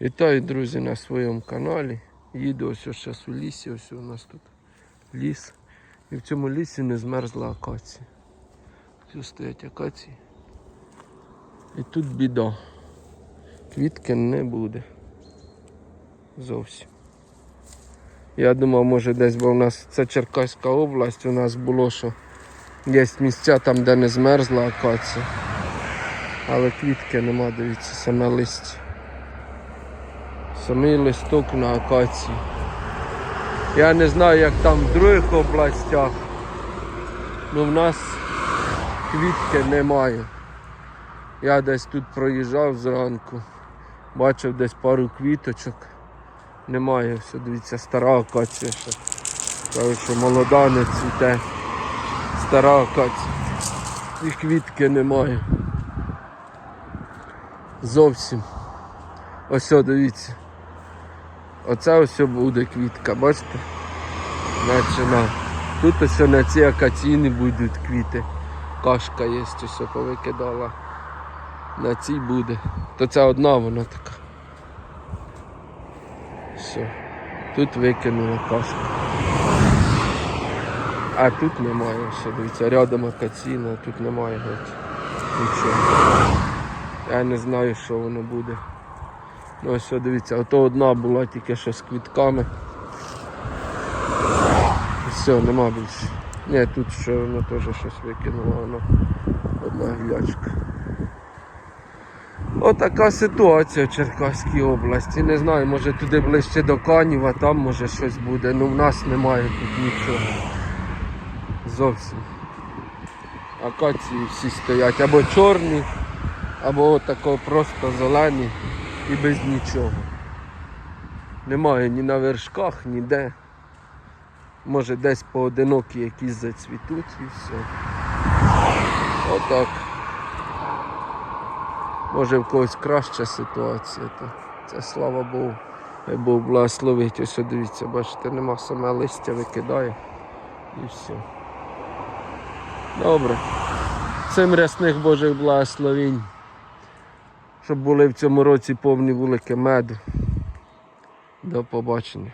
Вітаю, друзі, на своєму каналі. Їду ось зараз у лісі, ось у нас тут ліс. І в цьому лісі не змерзла акація. Тут стоять акації. І тут біда. Квітки не буде. Зовсім. Я думав, може десь, бо в нас це Черкаська область, у нас було, що є місця там, де не змерзла акація. Але квітки нема, дивіться, саме листя. Самий листок на акації. Я не знаю, як там в других областях. Ну в нас квітки немає. Я десь тут проїжджав зранку, бачив десь пару квіточок. Немає, все, дивіться, стара акація ще. Кажуть, що молода не цвіте. Стара акація. І квітки немає. Зовсім. Ось, дивіться. Оце ось буде квітка, бачите? Наче на. Тут ось на ці акаційні будуть квіти. Кашка є, ось повикидала. На цій буде. То це одна вона така. Все. Тут викинула кашку. А тут немає, все, дивіться, рядом акаційна, тут немає геть. Нічого. Я не знаю, що воно буде. Ну ось о, дивіться, ото одна була тільки що з квітками. Все, нема більше. Ні, тут ще воно теж щось викинуло, воно одна гілячка. Отака ситуація в Черкаській області. Не знаю, може туди ближче до Каніва, там може щось буде. Ну в нас немає тут нічого. Зовсім. Акації всі стоять або чорні, або отако просто зелені і без нічого. Немає ні на вершках, ніде. Може десь поодинокі якісь зацвітуть і все. Отак. Може в когось краща ситуація, то це слава Богу. Хай Бог благословить. Ось дивіться, бачите, нема саме листя викидає і все. Добре. Цим рясних Божих благословінь. Щоб були в цьому році повні вулики меду. До побачення.